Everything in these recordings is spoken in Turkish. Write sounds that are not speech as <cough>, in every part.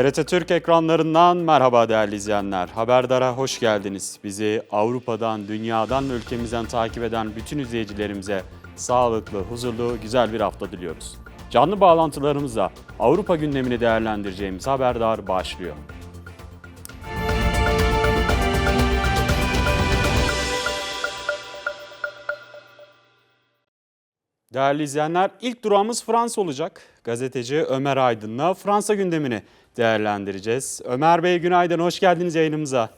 TRT Türk ekranlarından merhaba değerli izleyenler. Haberdara hoş geldiniz. Bizi Avrupa'dan, dünyadan, ülkemizden takip eden bütün izleyicilerimize sağlıklı, huzurlu, güzel bir hafta diliyoruz. Canlı bağlantılarımızla Avrupa gündemini değerlendireceğimiz Haberdar başlıyor. Değerli izleyenler, ilk durağımız Fransa olacak. Gazeteci Ömer Aydın'la Fransa gündemini değerlendireceğiz. Ömer Bey günaydın, hoş geldiniz yayınımıza.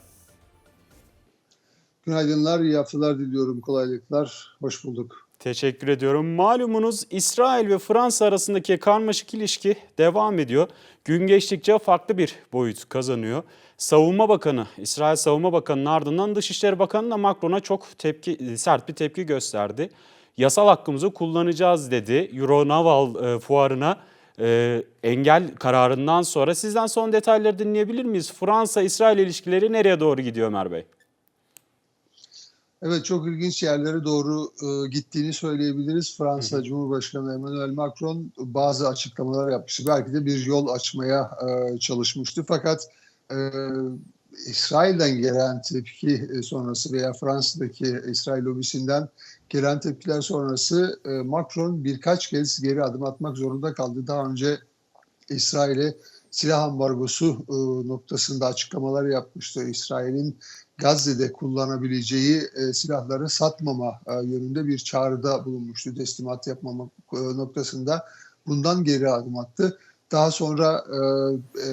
Günaydınlar, iyi haftalar diliyorum, kolaylıklar. Hoş bulduk. Teşekkür ediyorum. Malumunuz İsrail ve Fransa arasındaki karmaşık ilişki devam ediyor. Gün geçtikçe farklı bir boyut kazanıyor. Savunma Bakanı, İsrail Savunma Bakanı'nın ardından Dışişleri Bakanı da Macron'a çok tepki, sert bir tepki gösterdi. Yasal hakkımızı kullanacağız dedi. Euronaval e, fuarına e, engel kararından sonra. Sizden son detayları dinleyebilir miyiz? Fransa-İsrail ilişkileri nereye doğru gidiyor Ömer Bey? Evet, çok ilginç yerlere doğru e, gittiğini söyleyebiliriz. Fransa Cumhurbaşkanı Emmanuel Macron bazı açıklamalar yapmıştı. Belki de bir yol açmaya e, çalışmıştı. Fakat e, İsrail'den gelen tepki sonrası veya Fransa'daki İsrail lobisinden gelen tepkiler sonrası e, Macron birkaç kez geri adım atmak zorunda kaldı. Daha önce İsrail'e silah ambargosu e, noktasında açıklamalar yapmıştı. İsrail'in Gazze'de kullanabileceği e, silahları satmama e, yönünde bir çağrıda bulunmuştu. Teslimat yapmama e, noktasında bundan geri adım attı. Daha sonra e, e,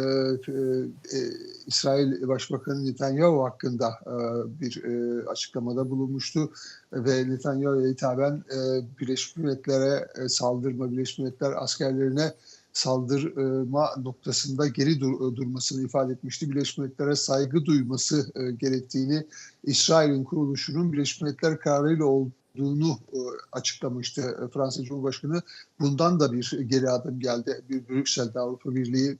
e, İsrail Başbakanı Netanyahu hakkında e, bir e, açıklamada bulunmuştu ve Netanyahu'ya hitaben e, Birleşmiş Milletler'e e, saldırma, Birleşmiş Milletler askerlerine saldırma noktasında geri dur- durmasını ifade etmişti. Birleşmiş Milletler'e saygı duyması e, gerektiğini İsrail'in kuruluşunun Birleşmiş Milletler kararıyla olduğunu e, açıklamıştı e, Fransa Cumhurbaşkanı. Bundan da bir geri adım geldi. Bir Brüksel'de Avrupa Birliği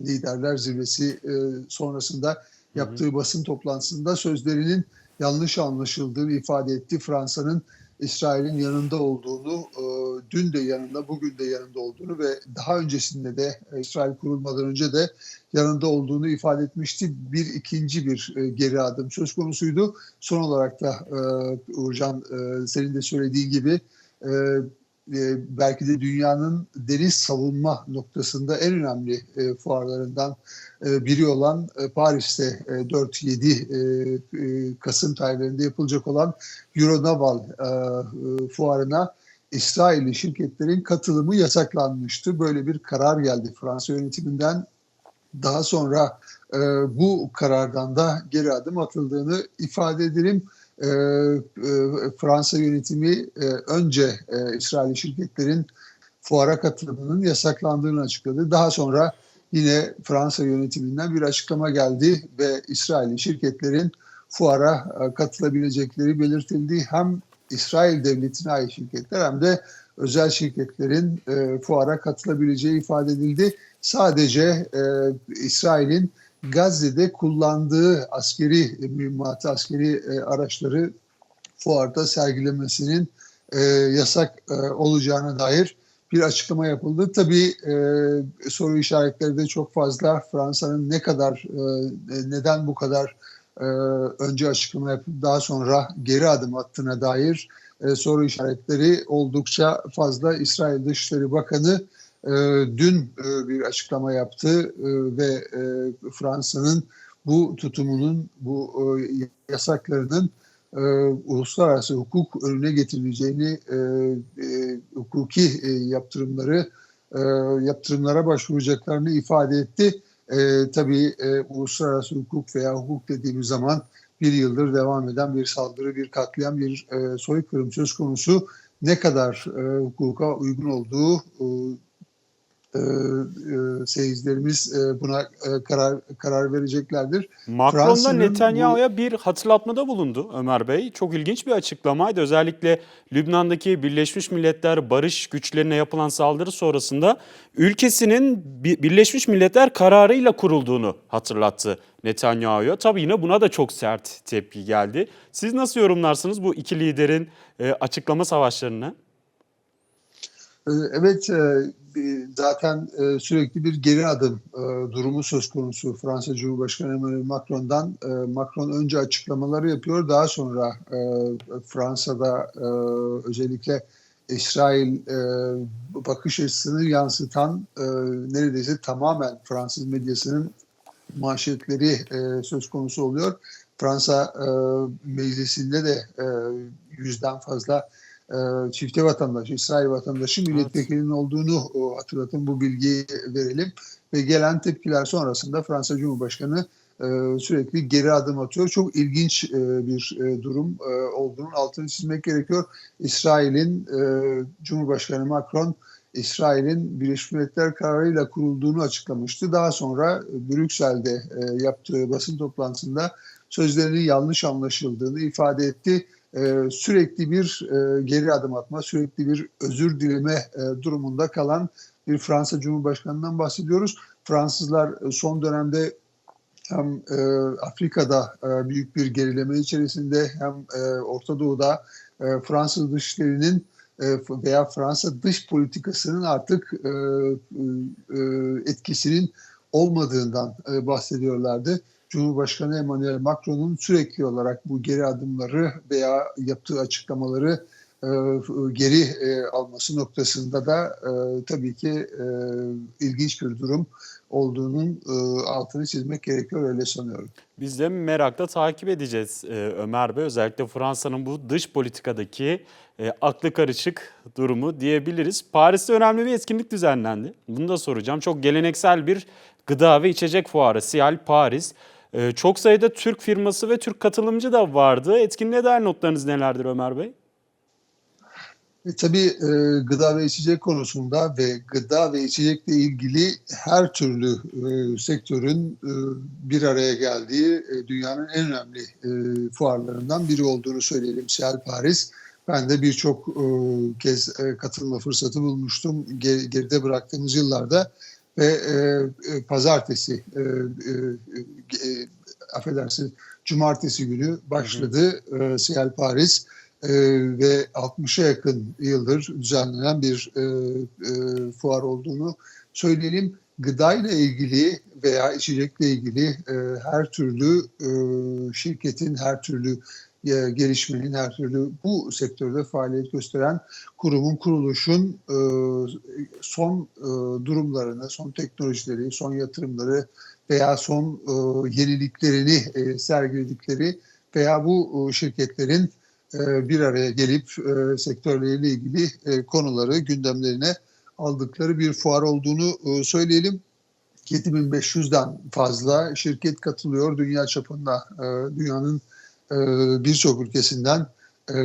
Liderler Zirvesi e, sonrasında yaptığı basın toplantısında sözlerinin yanlış anlaşıldığını ifade etti. Fransa'nın İsrail'in yanında olduğunu, e, dün de yanında, bugün de yanında olduğunu ve daha öncesinde de e, İsrail kurulmadan önce de yanında olduğunu ifade etmişti. Bir ikinci bir e, geri adım söz konusuydu. Son olarak da Uğurcan senin de söylediğin gibi e, belki de dünyanın deniz savunma noktasında en önemli e, fuarlarından e, biri olan e, Paris'te e, 4-7 e, e, Kasım tarihlerinde yapılacak olan Euronaval e, e, fuarına İsrailli şirketlerin katılımı yasaklanmıştı. Böyle bir karar geldi Fransa yönetiminden. Daha sonra e, bu karardan da geri adım atıldığını ifade edelim. E, e, Fransa yönetimi e, önce e, İsrail şirketlerin fuara katılımının yasaklandığını açıkladı. Daha sonra yine Fransa yönetiminden bir açıklama geldi ve İsrail şirketlerin fuara e, katılabilecekleri belirtildi. Hem İsrail devletine ait şirketler hem de özel şirketlerin e, fuara katılabileceği ifade edildi. Sadece e, İsrail'in Gazze'de kullandığı askeri mühimmatı, askeri e, araçları fuarda sergilemesinin e, yasak e, olacağına dair bir açıklama yapıldı. Tabii e, soru işaretleri de çok fazla. Fransa'nın ne kadar, e, neden bu kadar e, önce açıklama yapıp daha sonra geri adım attığına dair e, soru işaretleri oldukça fazla. İsrail Dışişleri Bakanı e, dün e, bir açıklama yaptı e, ve e, Fransa'nın bu tutumunun, bu e, yasaklarının e, uluslararası hukuk önüne getirileceğini, e, e, hukuki e, yaptırımları e, yaptırımlara başvuracaklarını ifade etti. E, tabii e, uluslararası hukuk veya hukuk dediğimiz zaman bir yıldır devam eden bir saldırı, bir katliam, bir e, soykırım söz konusu ne kadar e, hukuka uygun olduğu e, e, e, seyircilerimiz e, buna e, karar karar vereceklerdir. Macron da Netanyahu'ya bir hatırlatmada bulundu Ömer Bey. Çok ilginç bir açıklamaydı. Özellikle Lübnan'daki Birleşmiş Milletler barış güçlerine yapılan saldırı sonrasında ülkesinin Bi- Birleşmiş Milletler kararıyla kurulduğunu hatırlattı Netanyahu'ya. Tabii yine buna da çok sert tepki geldi. Siz nasıl yorumlarsınız bu iki liderin e, açıklama savaşlarını? E, evet, e, zaten e, sürekli bir geri adım e, durumu söz konusu Fransa Cumhurbaşkanı Emmanuel Macron'dan. E, Macron önce açıklamaları yapıyor, daha sonra Fransa'da özellikle İsrail bakış açısını yansıtan neredeyse tamamen Fransız medyasının manşetleri söz konusu oluyor. Fransa meclisinde de e, yüzden fazla çifte vatandaş, İsrail vatandaşı milletvekilinin olduğunu o, hatırlatın bu bilgiyi verelim. Ve gelen tepkiler sonrasında Fransa Cumhurbaşkanı e, sürekli geri adım atıyor. Çok ilginç e, bir e, durum e, olduğunun altını çizmek gerekiyor. İsrail'in e, Cumhurbaşkanı Macron İsrail'in Birleşmiş Milletler kararıyla kurulduğunu açıklamıştı. Daha sonra Brüksel'de e, yaptığı basın toplantısında sözlerinin yanlış anlaşıldığını ifade etti. E, sürekli bir e, geri adım atma, sürekli bir özür dileme e, durumunda kalan bir Fransa Cumhurbaşkanı'ndan bahsediyoruz. Fransızlar e, son dönemde hem e, Afrika'da e, büyük bir gerileme içerisinde hem e, Orta Doğu'da e, Fransız dışişlerinin e, veya Fransa dış politikasının artık e, e, etkisinin olmadığından e, bahsediyorlardı. Cumhurbaşkanı Emmanuel Macron'un sürekli olarak bu geri adımları veya yaptığı açıklamaları e, geri e, alması noktasında da e, tabii ki e, ilginç bir durum olduğunun e, altını çizmek gerekiyor öyle sanıyorum. Biz de merakla takip edeceğiz e, Ömer Bey. Özellikle Fransa'nın bu dış politikadaki e, aklı karışık durumu diyebiliriz. Paris'te önemli bir etkinlik düzenlendi. Bunu da soracağım. Çok geleneksel bir gıda ve içecek fuarı Sial Paris. E, çok sayıda Türk firması ve Türk katılımcı da vardı. Etkinliğe dair notlarınız nelerdir Ömer Bey? E, tabii e, gıda ve içecek konusunda ve gıda ve içecekle ilgili her türlü e, sektörün e, bir araya geldiği e, dünyanın en önemli e, fuarlarından biri olduğunu söyleyelim Sial Paris. Ben de birçok e, kez e, katılma fırsatı bulmuştum ger, geride bıraktığımız yıllarda ve e, e, pazartesi e, e, e, affedersiniz cumartesi günü başladı e, Sial Paris e, ve 60'a yakın yıldır düzenlenen bir e, e, fuar olduğunu söyleyelim. Gıdayla ilgili veya içecekle ilgili e, her türlü e, şirketin, her türlü e, gelişmenin, her türlü bu sektörde faaliyet gösteren kurumun, kuruluşun e, son e, durumlarını, son teknolojileri, son yatırımları veya son yeniliklerini sergiledikleri veya bu şirketlerin bir araya gelip e, sektörleriyle ilgili e, konuları gündemlerine aldıkları bir fuar olduğunu söyleyelim. 7500'den fazla şirket katılıyor dünya çapında. Dünyanın birçok ülkesinden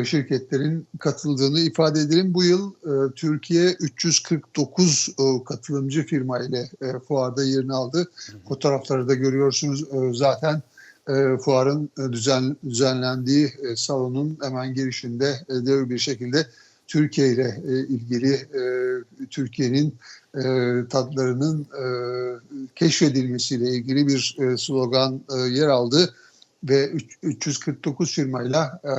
şirketlerin katıldığını ifade edelim. Bu yıl Türkiye 349 katılımcı firma ile fuarda yerini aldı. Fotoğrafları da görüyorsunuz zaten e, fuarın e, düzen, düzenlendiği e, salonun hemen girişinde e, dev bir şekilde Türkiye ile e, ilgili e, Türkiye'nin e, tatlarının e, keşfedilmesiyle ilgili bir e, slogan e, yer aldı ve 3, 349 firmayla e,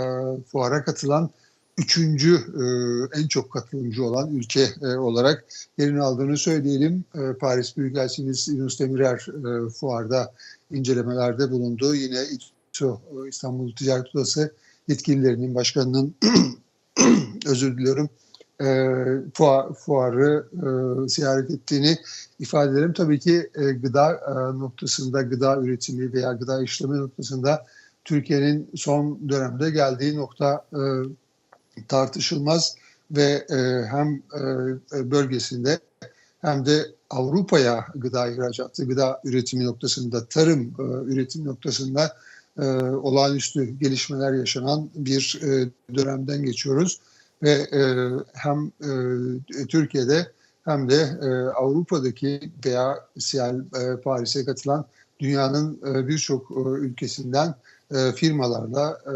fuara katılan üçüncü e, en çok katılımcı olan ülke e, olarak yerini aldığını söyleyelim. E, Paris Büyükelçimiz Yunus Demirer e, fuarda incelemelerde bulundu. Yine İTÜ, İstanbul Ticaret Odası yetkililerinin başkanının <clears throat> özür diliyorum e, fuar, fuarı e, ziyaret ettiğini ifade edelim. Tabii ki e, gıda e, noktasında, gıda üretimi veya gıda işleme noktasında Türkiye'nin son dönemde geldiği nokta e, tartışılmaz ve e, hem e, bölgesinde hem de Avrupa'ya gıda ihracatı, gıda üretimi noktasında, tarım e, üretim noktasında e, olağanüstü gelişmeler yaşanan bir e, dönemden geçiyoruz. Ve e, hem e, Türkiye'de hem de e, Avrupa'daki veya Siyal e, Paris'e katılan dünyanın e, birçok e, ülkesinden e, firmalarla e,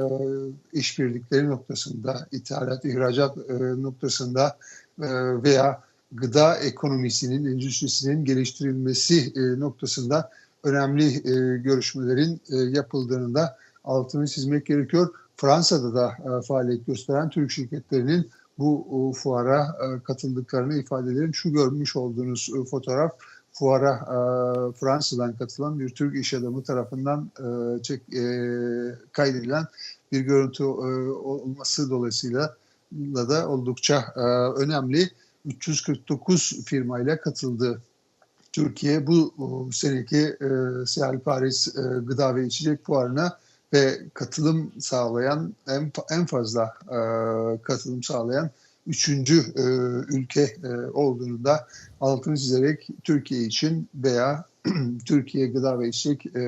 işbirlikleri noktasında, ithalat, ihracat e, noktasında e, veya gıda ekonomisinin, endüstrisinin geliştirilmesi e, noktasında önemli e, görüşmelerin e, yapıldığını da altını çizmek gerekiyor. Fransa'da da e, faaliyet gösteren Türk şirketlerinin bu o, fuara e, katıldıklarını ifade edelim. Şu görmüş olduğunuz e, fotoğraf fuara e, Fransa'dan katılan bir Türk iş adamı tarafından e, çek, e, kaydedilen bir görüntü e, olması dolayısıyla da oldukça e, önemli. 349 firmayla katıldı Türkiye bu o, seneki e, Sihal Paris e, Gıda ve İçecek Fuarı'na ve katılım sağlayan en, en fazla e, katılım sağlayan üçüncü e, ülke e, olduğunu da altını çizerek Türkiye için veya <clears throat> Türkiye gıda ve içecek e,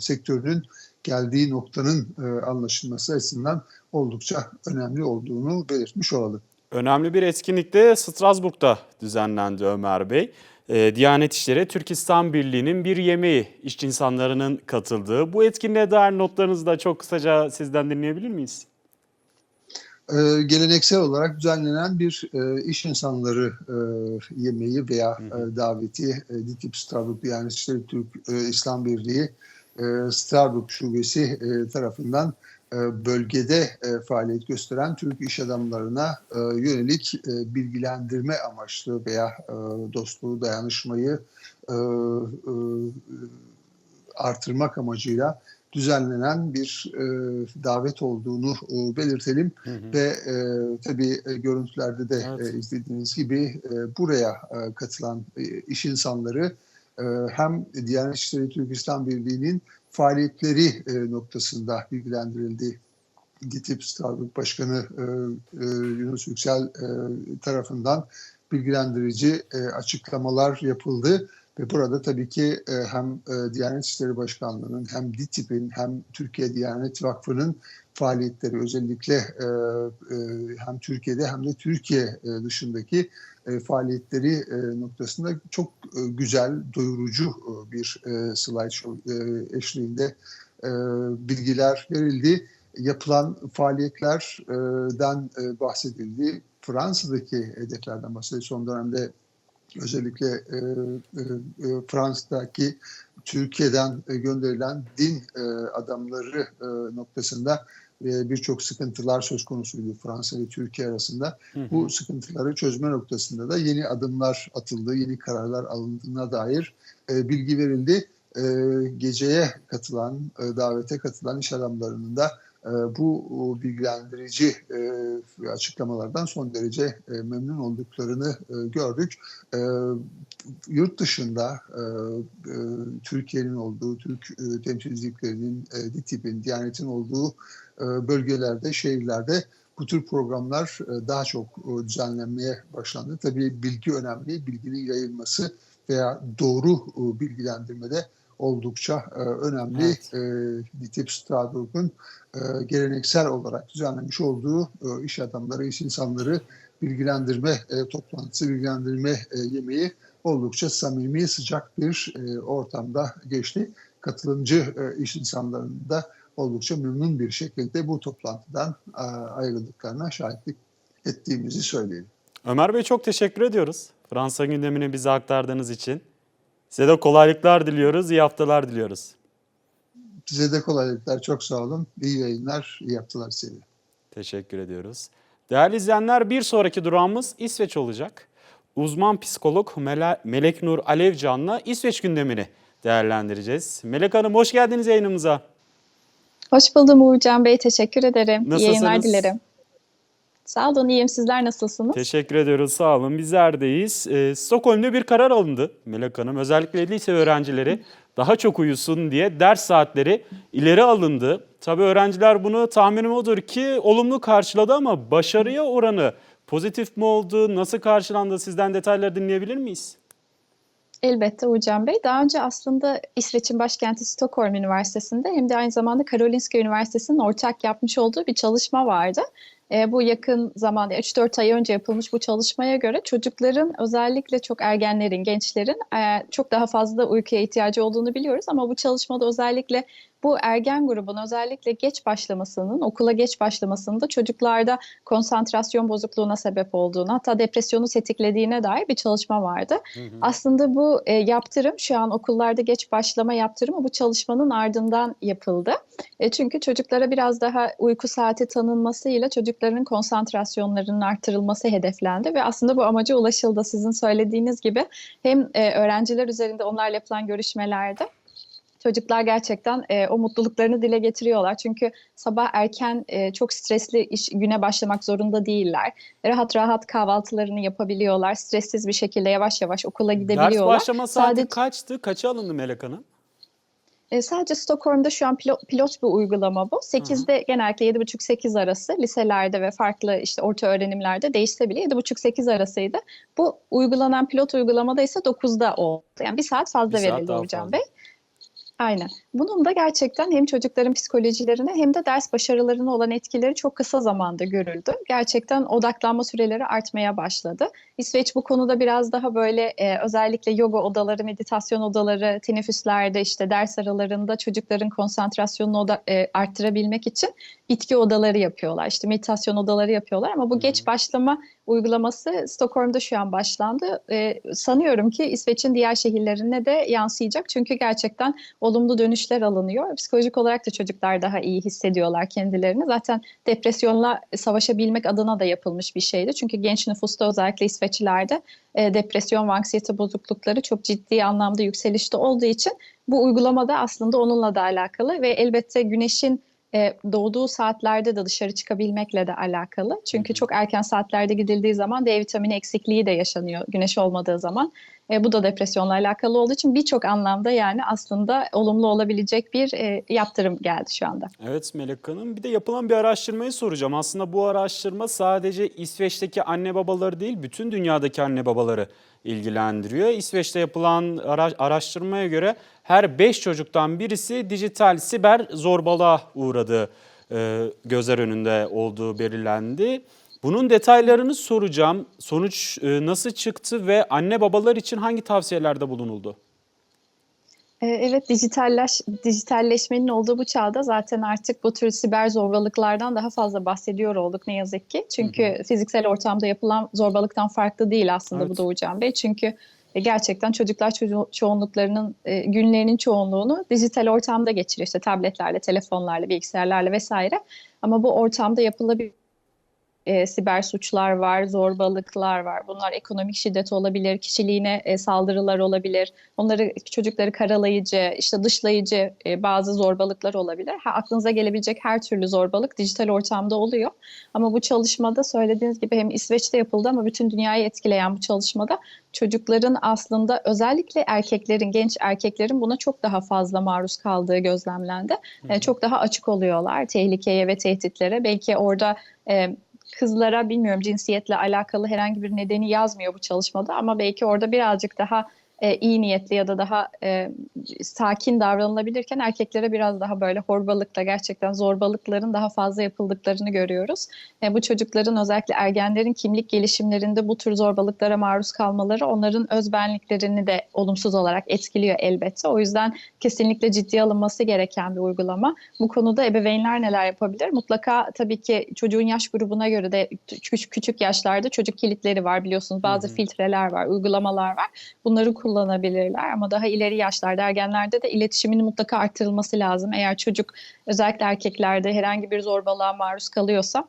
sektörünün geldiği noktanın e, anlaşılması açısından oldukça önemli olduğunu belirtmiş olalım. Önemli bir etkinlikte Strasbourg'da düzenlendi Ömer Bey. Ee, Diyanet İşleri Türkistan Birliği'nin bir yemeği işçi insanlarının katıldığı. Bu etkinliğe dair notlarınızı da çok kısaca sizden dinleyebilir miyiz? e, geleneksel olarak düzenlenen bir e, iş insanları e, yemeği veya e, daveti e, DİTİB Starbuck yani işte Türk e, İslam Birliği e, Starbuck Şubesi e, tarafından bölgede e, faaliyet gösteren Türk iş adamlarına e, yönelik e, bilgilendirme amaçlı veya e, dostluğu, dayanışmayı e, e, artırmak amacıyla düzenlenen bir e, davet olduğunu e, belirtelim Hı hı. ve e, tabii e, görüntülerde de Evet. e, izlediğiniz gibi e, buraya e, katılan e, iş insanları e, hem Diyanet İşleri Türk İslam Birliği'nin faaliyetleri e, noktasında bilgilendirildi. DİTİB Starbuck Başkanı e, e, Yunus Yüksel e, tarafından bilgilendirici e, açıklamalar yapıldı. Ve burada tabii ki e, hem e, Diyanet İşleri Başkanlığı'nın hem DİTİB'in hem Türkiye Diyanet Vakfı'nın faaliyetleri özellikle e, e, hem Türkiye'de hem de Türkiye e, dışındaki e, faaliyetleri e, noktasında çok e, güzel, doyurucu bir slideshow eşliğinde bilgiler verildi. Yapılan faaliyetlerden bahsedildi. Fransa'daki hedeflerden bahsedildi. Son dönemde özellikle Fransa'daki Türkiye'den gönderilen din adamları e, noktasında e, birçok sıkıntılar söz konusuydu Fransa ve Türkiye arasında. Hı hı. Bu sıkıntıları çözme noktasında da yeni adımlar atıldı, yeni kararlar alındığına dair e, bilgi verildi. E, geceye katılan, e, davete katılan iş adamlarının da bu o, bilgilendirici e, açıklamalardan son derece e, memnun olduklarını e, gördük. E, yurt dışında e, e, Türkiye'nin olduğu, Türk e, temsilciliklerinin, e, DİTİB'in, Diyanet'in olduğu e, bölgelerde, şehirlerde bu tür programlar e, daha çok e, düzenlenmeye başlandı. Tabii bilgi önemli, bilginin yayılması veya doğru e, bilgilendirmede oldukça e, önemli. Evet. E, DİTİB Stradok'un e, geleneksel olarak düzenlemiş olduğu e, iş adamları, iş insanları bilgilendirme e, toplantısı, bilgilendirme e, yemeği oldukça samimi, sıcak bir e, ortamda geçti. Katılımcı e, iş insanlarının da oldukça memnun bir şekilde bu toplantıdan e, ayrıldıklarına şahitlik ettiğimizi söyleyelim. Ömer Bey çok teşekkür ediyoruz. Fransa gündemini bize aktardığınız için. Size de kolaylıklar diliyoruz, iyi haftalar diliyoruz. Size de kolaylıklar, çok sağ olun. İyi yayınlar, iyi haftalar size. Teşekkür ediyoruz. Değerli izleyenler bir sonraki durağımız İsveç olacak. Uzman psikolog Mele- Melek Nur Alevcan'la İsveç gündemini değerlendireceğiz. Melek Hanım hoş geldiniz yayınımıza. Hoş buldum Uğurcan Bey. Teşekkür ederim. Nasılsınız? İyi yayınlar dilerim. Sağ olun, iyiyim. Sizler nasılsınız? Teşekkür ediyoruz sağ olun bizlerdeyiz. Ee, Stockholm'da bir karar alındı Melek Hanım. Özellikle lise öğrencileri daha çok uyusun diye ders saatleri ileri alındı. Tabii öğrenciler bunu tahminim odur ki olumlu karşıladı ama başarıya oranı pozitif mi oldu, nasıl karşılandı sizden detayları dinleyebilir miyiz? Elbette Uğurcan Bey. Daha önce aslında İsveç'in başkenti Stockholm Üniversitesi'nde hem de aynı zamanda Karolinska Üniversitesi'nin ortak yapmış olduğu bir çalışma vardı. E, bu yakın zamanda 3-4 ay önce yapılmış bu çalışmaya göre çocukların özellikle çok ergenlerin, gençlerin e, çok daha fazla uykuya ihtiyacı olduğunu biliyoruz. Ama bu çalışmada özellikle bu ergen grubun özellikle geç başlamasının, okula geç başlamasında çocuklarda konsantrasyon bozukluğuna sebep olduğunu, hatta depresyonu tetiklediğine dair bir çalışma vardı. Aslında bu e, yaptırım şu an okullarda geç başlama yaptırımı bu çalışmanın ardından yapıldı. E, çünkü çocuklara biraz daha uyku saati tanınmasıyla çocukların konsantrasyonlarının artırılması hedeflendi ve aslında bu amaca ulaşıldı. Sizin söylediğiniz gibi hem e, öğrenciler üzerinde onlarla yapılan görüşmelerde çocuklar gerçekten e, o mutluluklarını dile getiriyorlar. Çünkü sabah erken e, çok stresli iş, güne başlamak zorunda değiller. Rahat rahat kahvaltılarını yapabiliyorlar. Stressiz bir şekilde yavaş yavaş okula Ders gidebiliyorlar. başlama saati Sadece- kaçtı? Kaça alındı Melek Hanım? E, sadece Stockholm'da şu an pilot, pilot bir uygulama bu. 8'de genellikle 7,5-8 arası liselerde ve farklı işte orta öğrenimlerde değişse bile 7,5-8 arasıydı. Bu uygulanan pilot uygulamada ise 9'da oldu. Yani bir saat fazla Bir saat verildi daha Hocam fazla. Bey. Aynen. Bunun da gerçekten hem çocukların psikolojilerine hem de ders başarılarına olan etkileri çok kısa zamanda görüldü. Gerçekten odaklanma süreleri artmaya başladı. İsveç bu konuda biraz daha böyle e, özellikle yoga odaları, meditasyon odaları, teneffüslerde işte ders aralarında çocukların konsantrasyonunu oda, e, arttırabilmek için bitki odaları yapıyorlar. İşte meditasyon odaları yapıyorlar ama bu geç başlama uygulaması Stockholm'da şu an başlandı. E, sanıyorum ki İsveç'in diğer şehirlerine de yansıyacak. Çünkü gerçekten olumlu dönüşler alınıyor. Psikolojik olarak da çocuklar daha iyi hissediyorlar kendilerini. Zaten depresyonla savaşabilmek adına da yapılmış bir şeydi. Çünkü genç nüfusta özellikle İsveçlilerde e, depresyon ve anksiyete bozuklukları çok ciddi anlamda yükselişte olduğu için bu uygulamada aslında onunla da alakalı ve elbette güneşin e, doğduğu saatlerde de dışarı çıkabilmekle de alakalı. Çünkü çok erken saatlerde gidildiği zaman D vitamini eksikliği de yaşanıyor güneş olmadığı zaman. E, bu da depresyonla alakalı olduğu için birçok anlamda yani aslında olumlu olabilecek bir e, yaptırım geldi şu anda. Evet Melek Hanım. Bir de yapılan bir araştırmayı soracağım. Aslında bu araştırma sadece İsveç'teki anne babaları değil, bütün dünyadaki anne babaları ilgilendiriyor. İsveç'te yapılan ara- araştırmaya göre her 5 çocuktan birisi dijital siber zorbalığa uğradığı e, gözler önünde olduğu belirlendi. Bunun detaylarını soracağım. Sonuç e, nasıl çıktı ve anne babalar için hangi tavsiyelerde bulunuldu? E, Evet, dijitalleş, dijitalleşmenin olduğu bu çağda zaten artık bu tür siber zorbalıklardan daha fazla bahsediyor olduk ne yazık ki. Çünkü fiziksel ortamda yapılan zorbalıktan farklı değil aslında Evet. bu Doğucan Bey. Çünkü e, gerçekten çocuklar ço- çoğunluklarının günlerinin çoğunluğunu dijital ortamda geçiriyor. İşte tabletlerle, telefonlarla, bilgisayarlarla vesaire. Ama bu ortamda yapılabilir e, siber suçlar var, zorbalıklar var. Bunlar ekonomik şiddet olabilir, kişiliğine e, saldırılar olabilir. Onları çocukları karalayıcı, işte dışlayıcı e, bazı zorbalıklar olabilir. Ha, aklınıza gelebilecek her türlü zorbalık dijital ortamda oluyor. Ama bu çalışmada söylediğiniz gibi hem İsveç'te yapıldı ama bütün dünyayı etkileyen bu çalışmada çocukların aslında özellikle erkeklerin, genç erkeklerin buna çok daha fazla maruz kaldığı gözlemlendi. E, çok daha açık oluyorlar tehlikeye ve tehditlere. Belki orada e, kızlara bilmiyorum cinsiyetle alakalı herhangi bir nedeni yazmıyor bu çalışmada ama belki orada birazcık daha e, iyi niyetli ya da daha e, sakin davranılabilirken erkeklere biraz daha böyle horbalıkla gerçekten zorbalıkların daha fazla yapıldıklarını görüyoruz. E, bu çocukların özellikle ergenlerin kimlik gelişimlerinde bu tür zorbalıklara maruz kalmaları onların özbenliklerini de olumsuz olarak etkiliyor elbette. O yüzden kesinlikle ciddiye alınması gereken bir uygulama. Bu konuda ebeveynler neler yapabilir? Mutlaka tabii ki çocuğun yaş grubuna göre de küçük, küçük yaşlarda çocuk kilitleri var biliyorsunuz. Bazı filtreler var, uygulamalar var. Bunları kullanabilirler ama daha ileri yaşlarda, ergenlerde de iletişimin mutlaka artırılması lazım. Eğer çocuk özellikle erkeklerde herhangi bir zorbalığa maruz kalıyorsa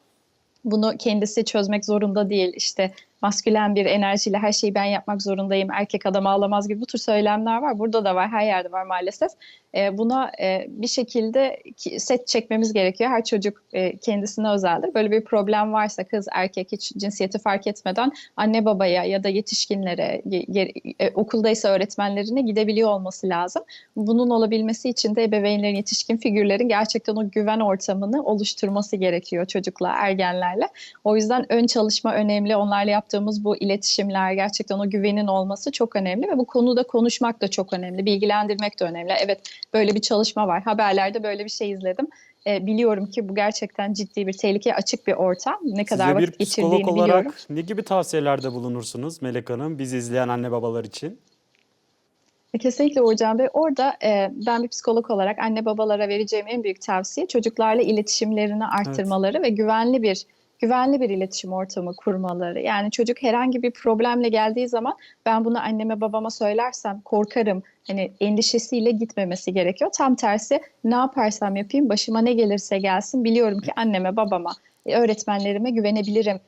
bunu kendisi çözmek zorunda değil. İşte maskülen bir enerjiyle her şeyi ben yapmak zorundayım, erkek adam ağlamaz gibi bu tür söylemler var. Burada da var, her yerde var maalesef. E, buna e, bir şekilde ki- set çekmemiz gerekiyor. Her çocuk e, kendisine özeldir. Böyle bir problem varsa kız, erkek hiç cinsiyeti fark etmeden anne babaya ya da yetişkinlere, ye- ye- e, okuldaysa öğretmenlerine gidebiliyor olması lazım. Bunun olabilmesi için de ebeveynlerin, yetişkin figürlerin gerçekten o güven ortamını oluşturması gerekiyor çocukla, ergenlerle. O yüzden ön çalışma önemli. Onlarla yaptığımız bu iletişimler gerçekten o güvenin olması çok önemli ve bu konuda konuşmak da çok önemli. Bilgilendirmek de önemli. Evet böyle bir çalışma var. Haberlerde böyle bir şey izledim. E, biliyorum ki bu gerçekten ciddi bir tehlikeye açık bir ortam. Ne kadar Size vakit geçirdiğini psikolog olarak biliyorum. ne gibi tavsiyelerde bulunursunuz Melek Hanım, bizi izleyen anne babalar için? Kesinlikle Uğurcan Bey. Orada e, ben bir psikolog olarak anne babalara vereceğim en büyük tavsiye çocuklarla iletişimlerini arttırmaları ve güvenli bir güvenli bir iletişim ortamı kurmaları. Yani çocuk herhangi bir problemle geldiği zaman ben bunu anneme babama söylersem korkarım. Hani endişesiyle gitmemesi gerekiyor. Tam tersi ne yaparsam yapayım başıma ne gelirse gelsin biliyorum ki anneme babama öğretmenlerime güvenebilirim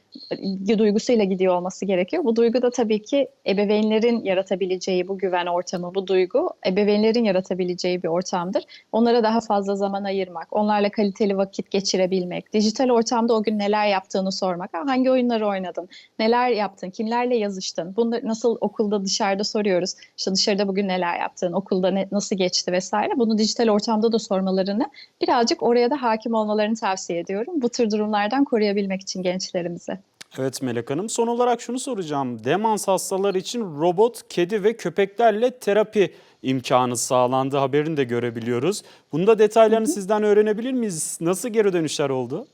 duygusuyla gidiyor olması gerekiyor. Bu duygu da tabii ki ebeveynlerin yaratabileceği bu güven ortamı, bu duygu ebeveynlerin yaratabileceği bir ortamdır. Onlara daha fazla zaman ayırmak, onlarla kaliteli vakit geçirebilmek, dijital ortamda o gün neler yaptığını sormak, "Ha, hangi oyunları oynadın, neler yaptın, kimlerle yazıştın, bunları nasıl okulda dışarıda soruyoruz, işte dışarıda bugün neler yaptın, okulda ne, nasıl geçti vesaire. Bunu dijital ortamda da sormalarını birazcık oraya da hakim olmalarını tavsiye ediyorum. Bu tür durumlardan koruyabilmek için gençlerimizi. Evet Melek Hanım. Son olarak şunu soracağım. Demans hastaları için robot, kedi ve köpeklerle terapi imkanı sağlandı haberini de görebiliyoruz. Bunda detaylarını sizden öğrenebilir miyiz? Nasıl geri dönüşler oldu?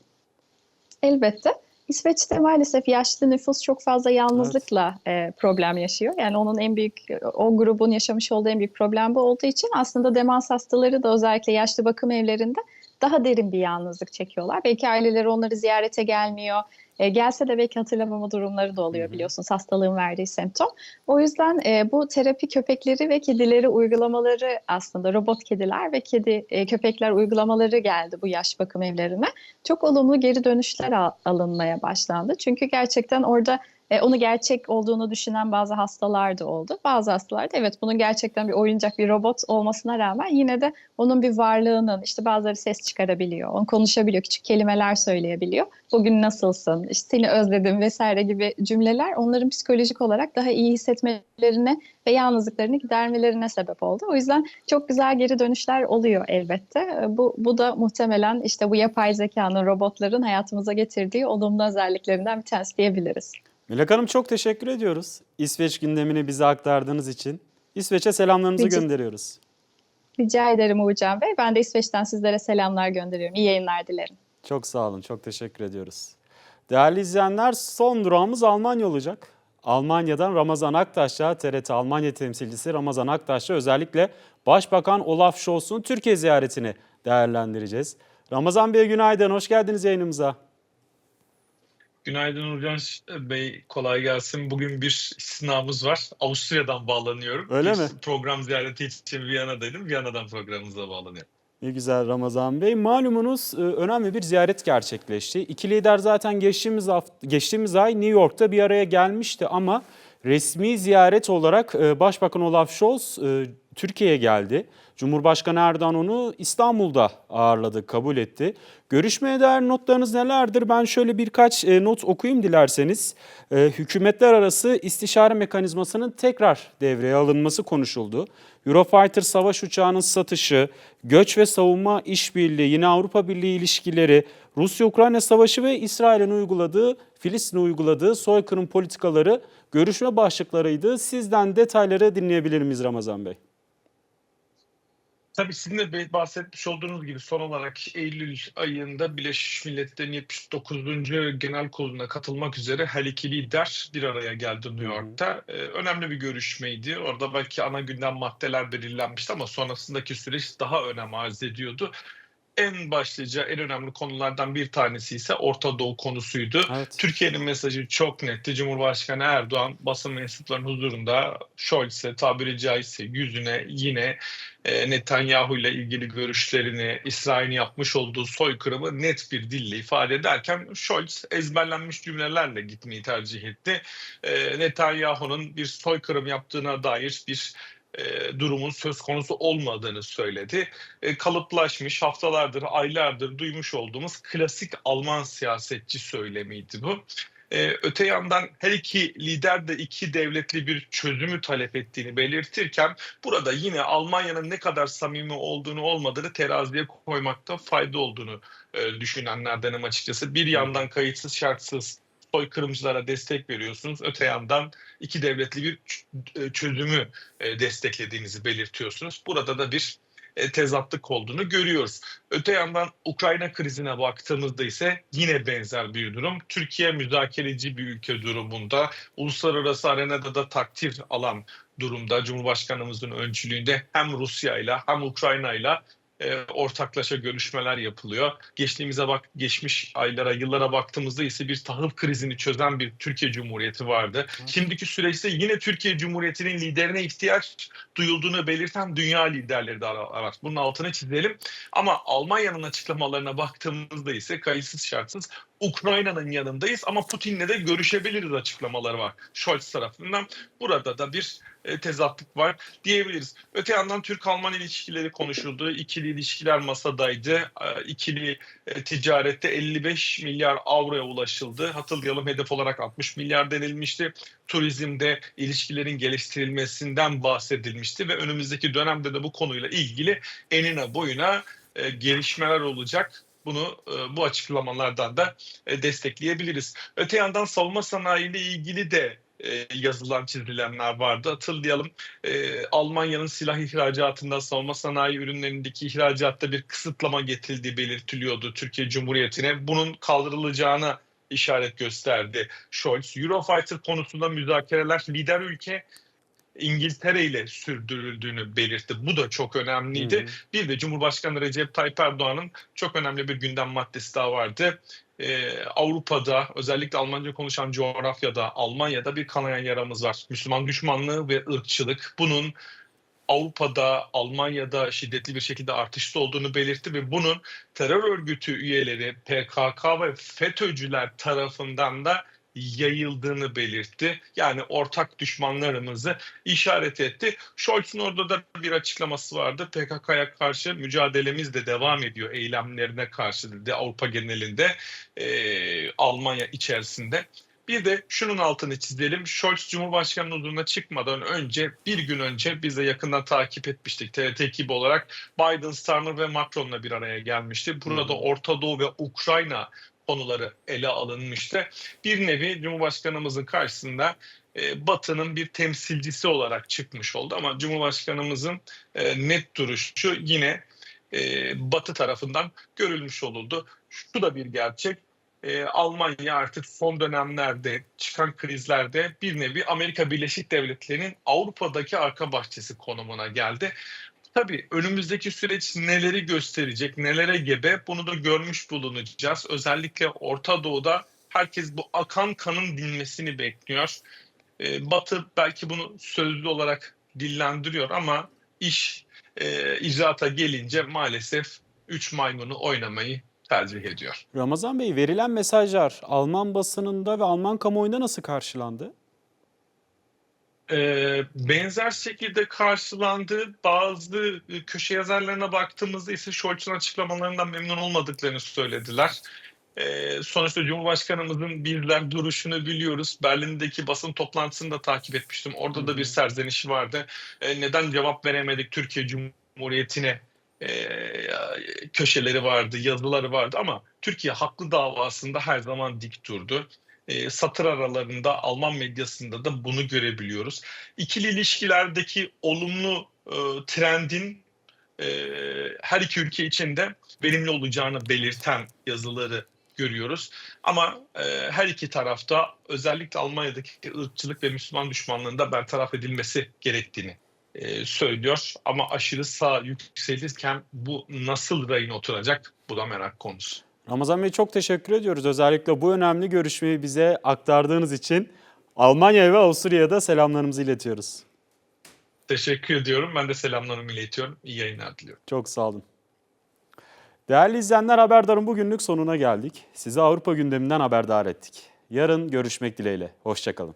Elbette. İsveç'te maalesef yaşlı nüfus çok fazla yalnızlıkla e, problem yaşıyor. Yani onun en büyük, o grubun yaşamış olduğu en büyük problem bu olduğu için aslında demans hastaları da özellikle yaşlı bakım evlerinde daha derin bir yalnızlık çekiyorlar. Belki aileleri onları ziyarete gelmiyor. E, gelse de belki hatırlamama durumları da oluyor biliyorsunuz hastalığın verdiği semptom. O yüzden e, bu terapi köpekleri ve kedileri uygulamaları aslında robot kediler ve kedi e, köpekler uygulamaları geldi bu yaş bakım evlerine. Çok olumlu geri dönüşler al- alınmaya başlandı. Çünkü gerçekten orada e, onu gerçek olduğunu düşünen bazı hastalar da oldu. Bazı hastalar da evet bunun gerçekten bir oyuncak bir robot olmasına rağmen yine de onun bir varlığının işte bazıları ses çıkarabiliyor, onu konuşabiliyor, küçük kelimeler söyleyebiliyor. Bugün nasılsın, işte seni özledim vesaire gibi cümleler onların psikolojik olarak daha iyi hissetmelerine ve yalnızlıklarını gidermelerine sebep oldu. O yüzden çok güzel geri dönüşler oluyor elbette. E, Bu, bu da muhtemelen işte bu yapay zekanın, robotların hayatımıza getirdiği olumlu özelliklerinden bir tanesi diyebiliriz. Melek Hanım çok teşekkür ediyoruz. İsveç gündemini bize aktardığınız için. İsveç'e selamlarımızı Rica- gönderiyoruz. Rica ederim Uğurcan Bey. Ben de İsveç'ten sizlere selamlar gönderiyorum. İyi yayınlar dilerim. Çok sağ olun, çok teşekkür ediyoruz. Değerli izleyenler, son durağımız Almanya olacak. Almanya'dan Ramazan Aktaş'la, TRT Almanya temsilcisi Ramazan Aktaş'la özellikle Başbakan Olaf Scholz'un Türkiye ziyaretini değerlendireceğiz. Ramazan Bey günaydın, hoş geldiniz yayınımıza. Günaydın Urcan Bey, kolay gelsin. Bugün bir istinamız var. Avusturya'dan bağlanıyorum. Öyle bir mi? program ziyareti için Viyana'daydım. Viyana'dan programımıza bağlanıyorum. Ne güzel Ramazan Bey. Malumunuz e, önemli bir ziyaret gerçekleşti. İki lider zaten geçtiğimiz hafta, geçtiğimiz ay New York'ta bir araya gelmişti ama resmi ziyaret olarak e, Başbakan Olaf Scholz e, Türkiye'ye geldi. Cumhurbaşkanı Erdoğan onu İstanbul'da ağırladı, kabul etti. Görüşmeye dair notlarınız nelerdir? Ben şöyle birkaç e, not okuyayım dilerseniz. E, Hükümetler arası istişare mekanizmasının tekrar devreye alınması konuşuldu. Eurofighter savaş uçağının satışı, göç ve savunma işbirliği, yine Avrupa Birliği ilişkileri, Rusya-Ukrayna savaşı ve İsrail'in uyguladığı, Filistin'e uyguladığı soykırım politikaları görüşme başlıklarıydı. Sizden detayları dinleyebilir miyiz Ramazan Bey? Tabii sizin de bahsetmiş olduğunuz gibi son olarak Eylül ayında Birleşmiş Milletler'in 79. Genel Kurulu'na katılmak üzere her iki lider bir araya geldi New York'ta. Ee, önemli bir görüşmeydi. Orada belki ana gündem maddeler belirlenmişti ama sonrasındaki süreç daha önem arz ediyordu. En başlıca, en önemli konulardan bir tanesi ise Orta Doğu konusuydu. Evet. Türkiye'nin mesajı çok netti. Cumhurbaşkanı Erdoğan basın mensuplarının huzurunda Scholz'e tabiri caizse yüzüne yine e, Netanyahu ile ilgili görüşlerini, İsrail'in yapmış olduğu soykırımı net bir dille ifade ederken Scholz ezberlenmiş cümlelerle gitmeyi tercih etti. E, Netanyahu'nun bir soykırım yaptığına dair bir e, durumun söz konusu olmadığını söyledi. E, kalıplaşmış haftalardır, aylardır duymuş olduğumuz klasik Alman siyasetçi söylemiydi bu. Ee, öte yandan her iki lider de iki devletli bir çözümü talep ettiğini belirtirken burada yine Almanya'nın ne kadar samimi olduğunu olmadığını teraziye koymakta fayda olduğunu e, düşünenlerdenim açıkçası. Bir yandan kayıtsız şartsız soykırımcılara destek veriyorsunuz. Öte yandan iki devletli bir e, çözümü e, desteklediğinizi belirtiyorsunuz. Burada da bir e, tezatlık olduğunu görüyoruz. Öte yandan Ukrayna krizine baktığımızda ise yine benzer bir durum. Türkiye müzakereci bir ülke durumunda. Uluslararası arenada da takdir alan durumda. Cumhurbaşkanımızın öncülüğünde hem Rusya ile hem Ukrayna ile e, ortaklaşa görüşmeler yapılıyor. Geçtiğimize bak, geçmiş aylara, yıllara baktığımızda ise bir tahıl krizini çözen bir Türkiye Cumhuriyeti vardı. Şimdiki süreçte yine Türkiye Cumhuriyeti'nin liderine ihtiyaç duyulduğunu belirten dünya liderleri de var. Bunun altını çizelim. Ama Almanya'nın açıklamalarına baktığımızda ise kayıtsız şartsız Ukrayna'nın yanındayız ama Putin'le de görüşebiliriz açıklamaları var Scholz tarafından. Burada da bir tezatlık var diyebiliriz. Öte yandan Türk-Alman ilişkileri konuşuldu. İkili ilişkiler masadaydı. E, İkili e, ticarette 55 milyar avroya ulaşıldı. Hatırlayalım hedef olarak 60 milyar denilmişti. Turizmde ilişkilerin geliştirilmesinden bahsedilmişti ve önümüzdeki dönemde de bu konuyla ilgili enine boyuna e, gelişmeler olacak. Bunu e, bu açıklamalardan da e, destekleyebiliriz. Öte yandan savunma sanayi ile ilgili de e, yazılan çizilenler vardı. Hatırlayalım e, Almanya'nın silah ihracatında savunma sanayi ürünlerindeki ihracatta bir kısıtlama getirildiği belirtiliyordu Türkiye Cumhuriyeti'ne. Bunun kaldırılacağına işaret gösterdi Scholz. Eurofighter konusunda müzakereler lider ülke İngiltere ile sürdürüldüğünü belirtti. Bu da çok önemliydi. Hı hı. Bir de Cumhurbaşkanı Recep Tayyip Erdoğan'ın çok önemli bir gündem maddesi daha vardı. Ee, Avrupa'da özellikle Almanca konuşan coğrafyada Almanya'da bir kanayan yaramız var. Müslüman düşmanlığı ve ırkçılık. Bunun Avrupa'da, Almanya'da şiddetli bir şekilde artışta olduğunu belirtti ve bunun terör örgütü üyeleri, PKK ve FETÖ'cüler tarafından da yayıldığını belirtti. Yani ortak düşmanlarımızı işaret etti. Scholz'un orada da bir açıklaması vardı. PKK'ya karşı mücadelemiz de devam ediyor eylemlerine karşı dedi Avrupa genelinde, e, Almanya içerisinde. Bir de şunun altını çizelim. Scholz Cumhurbaşkanı'nın huzuruna çıkmadan önce bir gün önce biz de yakından takip etmiştik TRT ekibi olarak. Biden, Starmer ve Macron'la bir araya gelmişti. Burada Orta Doğu ve Ukrayna konuları ele alınmıştı. Bir nevi Cumhurbaşkanımızın karşısında e, Batı'nın bir temsilcisi olarak çıkmış oldu ama Cumhurbaşkanımızın e, net duruşu yine e, Batı tarafından görülmüş oluldu. Şu da bir gerçek. E, Almanya artık son dönemlerde çıkan krizlerde bir nevi Amerika Birleşik Devletleri'nin Avrupa'daki arka bahçesi konumuna geldi. Tabii önümüzdeki süreç neleri gösterecek, nelere gebe bunu da görmüş bulunacağız. Özellikle Orta Doğu'da herkes bu akan kanın dinmesini bekliyor. Ee, Batı belki bunu sözlü olarak dillendiriyor ama iş e, icraata gelince maalesef üç maymunu oynamayı tercih ediyor. Ramazan Bey verilen mesajlar Alman basınında ve Alman kamuoyunda nasıl karşılandı? Ee, benzer şekilde karşılandı. Bazı e, köşe yazarlarına baktığımızda ise Scholz'un açıklamalarından memnun olmadıklarını söylediler. Ee, sonuçta Cumhurbaşkanımızın bizler duruşunu biliyoruz. Berlin'deki basın toplantısını da takip etmiştim. Orada da bir serzenişi vardı. Ee, neden cevap veremedik Türkiye Cumhuriyeti'ne köşeleri vardı, yazıları vardı ama Türkiye haklı davasında her zaman dik durdu e, satır aralarında Alman medyasında da bunu görebiliyoruz. İkili ilişkilerdeki olumlu e, trendin e, her iki ülke için de verimli olacağını belirten yazıları görüyoruz. Ama e, her iki tarafta özellikle Almanya'daki ırkçılık ve Müslüman düşmanlığında bertaraf edilmesi gerektiğini e, söylüyor. Ama aşırı sağ yükselirken bu nasıl rayına oturacak bu da merak konusu. Ramazan Bey çok teşekkür ediyoruz. Özellikle bu önemli görüşmeyi bize aktardığınız için Almanya ve Avusturya'da selamlarımızı iletiyoruz. Teşekkür ediyorum. Ben de selamlarımı iletiyorum. İyi yayınlar diliyorum. Çok sağ olun. Değerli izleyenler Haberdar'ın bugünlük sonuna geldik. Sizi Avrupa gündeminden haberdar ettik. Yarın görüşmek dileğiyle. Hoşçakalın.